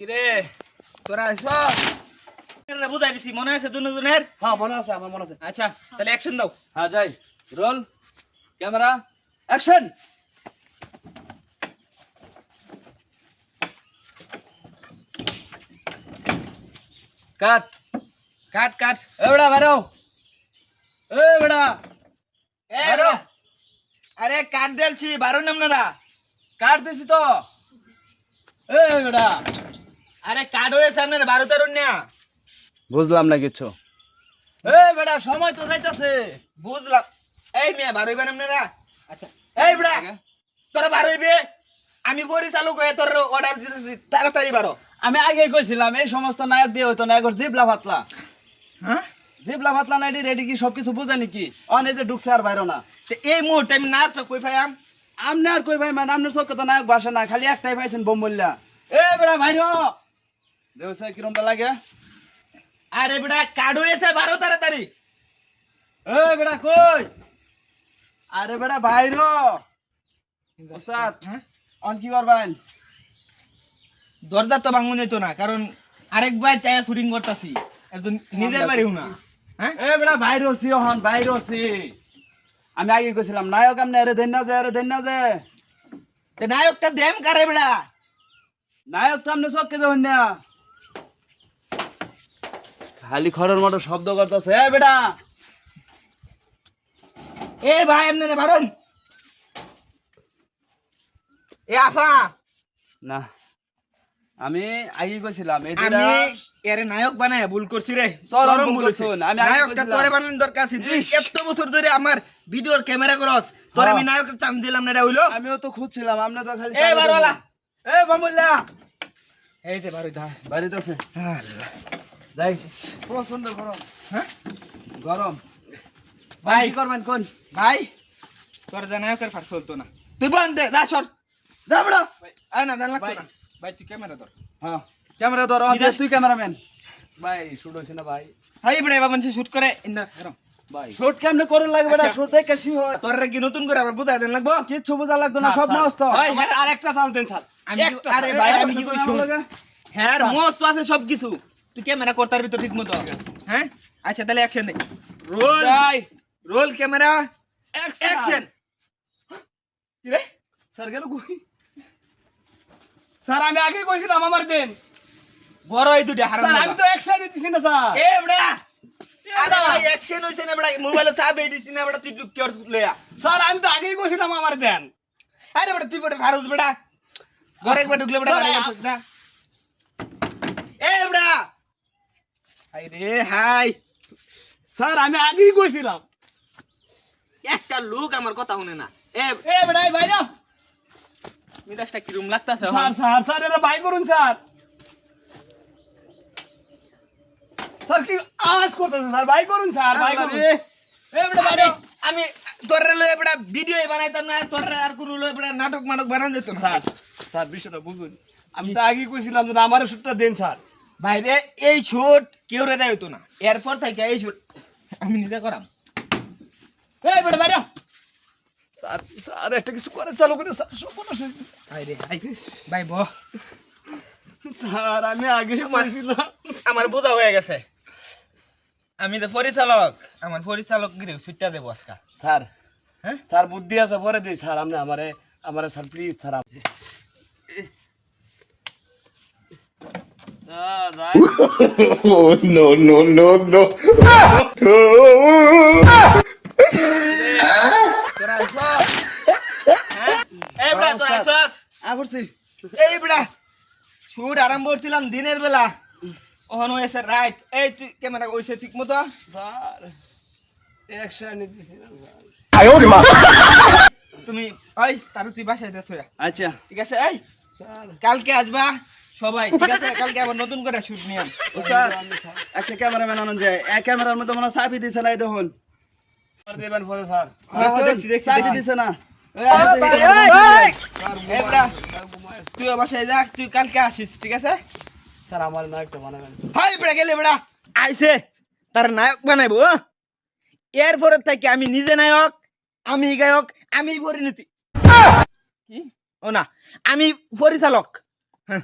কিরে তোরা আইস? বুঝাই দিছি মনে আছে দুজনের হ্যাঁ মনে আছে আমার মনে আছে। আচ্ছা তাহলে অ্যাকশন দাও। হ্যাঁ যাই। Roll camera. Action cut. Cut cut. এ বেড়া বেরো এ বেড়া। এ বারো। আরে কাট দিলছি বারো নামনারা কাট দিছি তো। এ বেড়া। আরে কাট হয়েছে আপনার বারো তেরো না বুঝলাম না কিছু। এ বেড়া সময় তো যাইতাছে। বুঝলাম। এই মেয়ে বারো হইবেন আপনারা আচ্ছা এই বেড়া তোরা বারো হইবে আমি পরিচালক হয়ে তোর অর্ডার দিতেছি তাড়াতাড়ি বারো। আমি আগে কইছিলাম এই সমস্ত নায়ক দিয়ে হইতো নায়কর জিবলা ফাতলা। হ্যাঁ? জিবলা ফাতলা নাইডি রেডি কি সবকিছু বুঝে নাকি অনে যে ঢুকছে আর বাইরো না। তো এই মুহূর্তে আমি নাটক কই পাইয়াম আমনে আর কই ভাই মানে আমনের চোখে তো নায়ক বাসে না খালি একটাই পাইছেন বোম্বল্লা এ বেড়া ভাইরো দেউছে কিরম লাগে? আরে বেটা কাট হয়েছে বারো তাড়াতাড়ি। এ বেড়া কই? আরে বেড়া ভাইরো ওস্তাদ হ্যাঁ? অন কি করবেন? দরজা তো ভাঙুন যেত না কারণ আরেকবার টায়া শুটিং করতেছি। একজন নিজের বাড়িও না। হ্যাঁ? এ বেড়া ভাইরো সি হন ভাইরো সি আমি আগে কইছিলাম নায়ক আমনে আরে দেন না যে আরে দেন না যে। নায়কটা দেম কারে বেড়া নায়ক তো আমনে চোখে দেখুন না। খালি খড়ের মতো শব্দ করতেছে এ বেড়া এ ভাই আপনারা বারণ এ আফা। না আমি আগে কইছিলাম এই আমি এর নায়ক বানায় ভুল করছি রে। চরম ভুল করছি। আমি নায়কটা তোরে বানানোর দরকার ছিল তুই। এত বছর ধরে আমার ভিডিওর ক্যামেরা করস তোরে হ্যাঁ। আমি নায়কের চান্স দিলাম না এটা হইল? আমিও তো খুঁজছিলাম আপনি তো খালি এ বারোলা। এ বামুল্লা এই যে বারো ধা বাড়িতে আছে। যাই প্রচণ্ড গরম হ্যাঁ? গরম। ভাই। কি করবেন কোন? ভাই। তোর যা নায়কের ফাট চলতো না। তুই বন্ধ দে যা সর। যা বড়া। আয় না জান লাগতো ভাই। না। ভাই তুই ক্যামেরা ধর। হ্যাঁ। ক্যামেরা ধরো তুই ক্যামেরাম্যান। ভাই শুট হইছে না ভাই। হাই বড়ে বাবা মানুষ শুট করে ইন্দা এরম। ভাই। শুট কেমনে করে লাগবে না আচ্ছা। শুট দেখে কি হয়। তোর কি নতুন করে আবার বুঝাই দেন লাগবো? কিচ্ছু বোঝা লাগতো না সব স্যার। নষ্ট। ভাই, হ্যাঁ, আর একটা চাল দেন স্যার আরে ভাই আমি কি একটা কইছি স্যার লাগে। হ্যাঁ মস্ত আছে সব কিছু তুই ক্যামেরা করতার ভিতর ঠিক মতো। হ্যাঁ? আচ্ছা তাহলে অ্যাকশন দে। রোল যাই। Roll camera. অ্যাকশন কি রে স্যার গেল কই? স্যার আমি আগে কইছিলাম আমার দেন। বড় এই দুটো হারাম স্যার আমি তো একসাথে দিছি না স্যার এ বড়া! আরে ভাই অ্যাকশন হইছে না বড়া। মোবাইলে চাপ দিছিস না বড়া তুই কি করছিস লয়া স্যার আমি তো আগেই কইছিলাম আমার দেন। আরে বড়া তুই বড়া ভারুস বড়া। ঘরে একবার ঢুকলে বড়া না এ বড়া হাই রে হাই। স্যার আমি আগেই কইছিলাম। একটা লোক আমার কথা শুনে না। এ এ বেড়াই ভাই না মিদাসটা কি রুম লাগতাছে স্যার স্যার স্যার এরা বাই করুন স্যার। স্যার কি আওয়াজ করতেছে স্যার? বাই করুন স্যার বাই করুন। এ বেটা বাই আমি তোর লয়ে ভিডিও বানাইতাম না তোর আর কোন লয়ে বড়া নাটক মাটক বানান দিত স্যার স্যার বিষয়টা বুঝুন। আমি তো আগেই কইছিলাম যে আমার শুটটা দেন স্যার। বাইরে এই শুট কেউ রে দেয় না। এরপর থেকে এই শুট আমি নিজে করাম। বেটা স্যার স্যার একটা কিছু করে চালু করে স্যার সব কথা শুন ভাই স্যার আমি আগে কইছিলাম আমার বোঝা হয়ে গেছে। আমি তো পরিচালক আমার পরিচালক গিরে ছুটটা দেবো আজকা। স্যার হ্যাঁ? স্যার বুদ্ধি আছে পরে দিই। স্যার আপনি আমারে আমারে স্যার প্লিজ স্যার আপনি oh, no, no, no, no. Shoot আরাম দিনের বেলা ওখানে হয়েছে রাইট এই তুই ক্যামেরা কইছে ঠিক মতো তুমি ওই তার তুই বাসায় দেখো আচ্ছা ঠিক আছে এই কালকে আসবা সবাই ঠিক আছে? কালকে আবার নতুন করে শুট নিয়াম স্যার একটা ক্যামেরাম্যান আনন্দ যায় এক ক্যামেরার মধ্যে মনে হয় চাপি দিছে নাই দেখুন। দেবেন পরে স্যার হ্যাঁ, দেখছি, চাপি দিছে না। তুই বাসায় যা তুই কালকে আসিস ঠিক আছে? স্যার আমার নায়কটা বানাবেন হাই বেড়া গেলে বেড়া আইছে। তার নায়ক বানাইবো হ্যাঁ? এরপরে থেকে আমি নিজে নায়ক আমি গায়ক আমি পরিণতি। কি? ও না আমি পরিচালক হ্যাঁ?